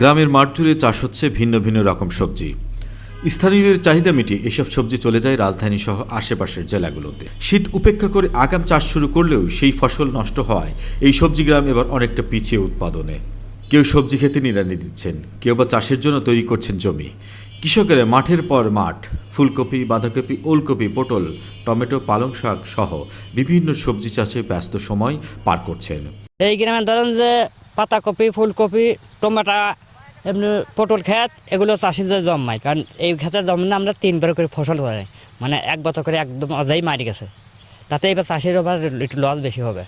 গ্রামের মাঠ জুড়ে চাষ হচ্ছে ভিন্ন ভিন্ন রকম সবজি। স্থানীয়দের চাহিদা মিটিয়ে এসব সবজি চলে যায় রাজধানী সহ আশেপাশের জেলাগুলোতে। শীত উপেক্ষা করে আগাম চাষ শুরু করলেও সেই ফসল নষ্ট হওয়ায় এই সবজি গ্রাম এবার অনেকটা পিছিয়ে উৎপাদনে। কেউ সবজি খেতে নিড়ানি দিচ্ছেন, কেউ বা চাষের জন্য তৈরি করছেন জমি। কৃষকেরা মাঠের পর মাঠ, ফুলকপি, বাঁধাকপি, ওলকপি, পটল, টমেটো, পালং শাক সহ বিভিন্ন সবজি চাষে ব্যস্ত সময় পার করছেন। এই গ্রামে ধরেন যে পাতাকপি ফুলকপি টমেটো এমনি পটল ক্ষেত এগুলো চাষিদের জন্মায়। কারণ এই ক্ষেতের জন্মে আমরা তিনবার করে ফসল করে মানে এক বছর করে একদম অজাই মারি গেছে। তাতে এবার চাষির আবার একটু লস বেশি হবে।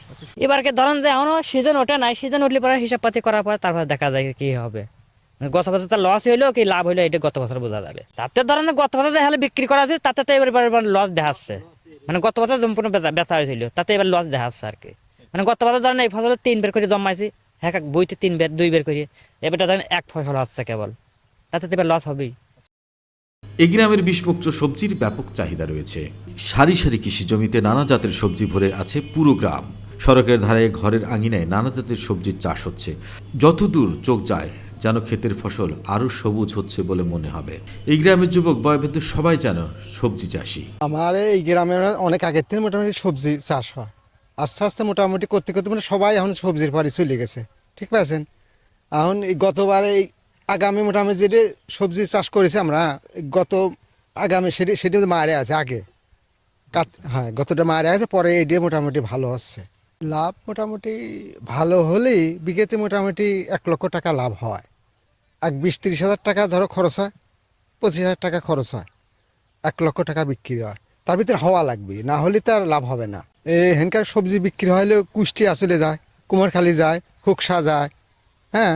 এবারকে ধরেন যে এখনও সিজন ওঠে নাই সিজন উঠলে পরে হিসাব পাতি করার পর তারপর দেখা যায় কি হবে। মানে গত বছর তার লস হইল কি লাভ হইল এটা গত বছর বোঝা যাবে। তাতে ধরেন গত বছর যে হালে বিক্রি করা হয়েছে তাতে তো এবার লস দেখাচ্ছে। মানে গত বছর সম্পূর্ণ বেচা বেচা হয়েছিল তাতে এবার লস দেখাচ্ছে আর কি। মানে গত বছর ধরেন এই ফসল তিন বের করে জমাইছি এক এক বইতে তিন বের দুই বের করে। এবারটা ধরেন এক ফসল হচ্ছে কেবল। তাতে তো এবার লস হবেই। এই গ্রামের বিষমুক্ত সবজির ব্যাপক চাহিদা রয়েছে। সারি সারি কৃষি জমিতে নানা জাতের সবজি ভরে আছে পুরো গ্রাম। সড়কের ধারে ঘরের আঙিনায় নানা জাতের সবজির চাষ হচ্ছে। যতদূর চোখ যায় যেন ক্ষেতের ফসল আরও সবুজ হচ্ছে বলে মনে হবে। এই গ্রামের যুবক বয়বৃদ্ধ সবাই যেন সবজি চাষি। আমার এই গ্রামের অনেক আগের থেকে মোটামুটি সবজি চাষ হয়। আস্তে আস্তে মোটামুটি করতে করতে মানে সবাই এখন সবজির পাড়ি চলে গেছে। ঠিক পাচ্ছেন এখন এই গতবার এই আগামী মোটামুটি যেটা সবজি চাষ করেছি আমরা গত আগামী সেটি সেটি মারে আছে আগে। হ্যাঁ গতটা মারে আছে, পরে এই দিয়ে মোটামুটি ভালো হচ্ছে। লাভ মোটামুটি ভালো হলেই বিঘেতে মোটামুটি এক লক্ষ টাকা লাভ হয়। এক বিশ তিরিশ হাজার টাকা ধরো খরচ হয়, পঁচিশ হাজার টাকা খরচ হয়, এক লক্ষ টাকা বিক্রি হয়। তার ভিতরে হওয়া লাগবে, না হলে তার লাভ হবে না। হেনকার সবজি বিক্রি হলে কুষ্টিয়া চলে যায়, কুমারখালি যায় হুকসা যায় হ্যাঁ?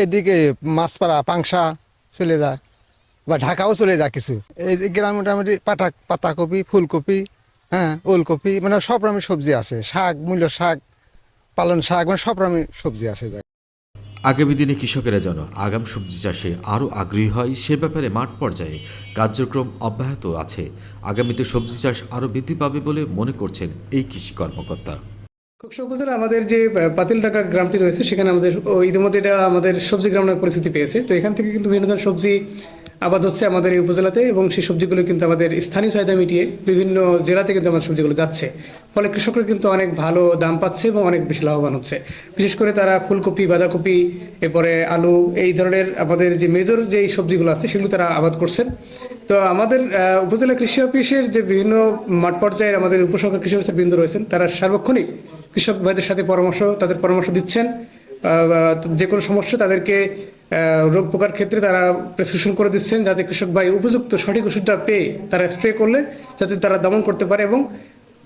এদিকে মাছপাড়া, পাংশা চলে যায়, বা ঢাকাও চলে যায় কিছু। এই গ্রামে মোটামুটি পাতা পাতাকপি, ফুলকপি হ্যাঁ ওলকপি মানে সব রকমের সবজি আছে। শাক মূল্য শাক পালন শাক মানে সব রকমের সবজি আছে। আগামী দিনে কৃষকেরা যেন আগাম সবজি চাষে আরও আগ্রহী হয়, সে ব্যাপারে মাঠ পর্যায়ে কার্যক্রম অব্যাহত আছে। আগামীতে সবজি চাষ আরও বৃদ্ধি পাবে বলে মনে করছেন এই কৃষি কর্মকর্তা। খুকসা উপজেলা আমাদের যে পাতিলডাকা গ্রামটি রয়েছে, সেখানে আমাদের ইতিমধ্যে এটা আমাদের সবজি গ্রাম পরিস্থিতি পেয়েছে। তো এখান থেকে কিন্তু বিভিন্ন ধরনের সবজি আবাদ হচ্ছে আমাদের এই উপজেলাতে এবং সেই সবজিগুলো কিন্তু আমাদের স্থানীয় চাহিদা মিটিয়ে বিভিন্ন জেলাতে কিন্তু আমাদের সবজিগুলো যাচ্ছে। ফলে কৃষকরা কিন্তু অনেক ভালো দাম পাচ্ছে এবং অনেক বেশি লাভবান হচ্ছে। বিশেষ করে তারা ফুলকপি, বাঁধাকপি, এরপরে আলু এই ধরনের আমাদের যে মেজর যে সবজিগুলো আছে সেগুলো তারা আবাদ করছেন। তো আমাদের উপজেলা কৃষি অফিসের যে বিভিন্ন মাঠ পর্যায়ের আমাদের উপসহকারী কৃষি অফিসার বৃন্দ রয়েছেন, তারা সার্বক্ষণিক কৃষক ভাইদের সাথে পরামর্শ, তাদের পরামর্শ দিচ্ছেন। যে কোনো সমস্যা তাদেরকে রোগ পোকার ক্ষেত্রে তারা প্রেসক্রিপশন করে দিচ্ছেন যাতে কৃষক ভাই উপযুক্ত সঠিক ওষুধটা পেয়ে তারা স্প্রে করলে যাতে তারা দমন করতে পারে এবং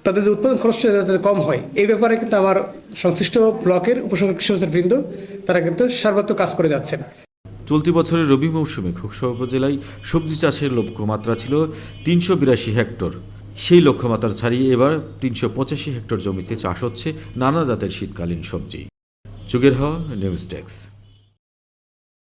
তাদের যে উৎপাদন খরচটা যাতে কম হয়। এই ব্যাপারে কিন্তু আমার সংশ্লিষ্ট ব্লকের উপসহকারী কৃষি বৃন্দ, তারা কিন্তু সর্বাত্মক কাজ করে যাচ্ছেন। চলতি বছরের রবি মৌসুমে খোকসা উপজেলায় সবজি চাষের লক্ষ্যমাত্রা ছিল তিনশো বিরাশি হেক্টর। সেই লক্ষ্যমাত্রা ছাড়িয়ে এবার তিনশো পঁচাশি হেক্টর জমিতে চাষ হচ্ছে নানা জাতের শীতকালীন সবজি। যুগের হওয়া, নিউজ ডেস্ক।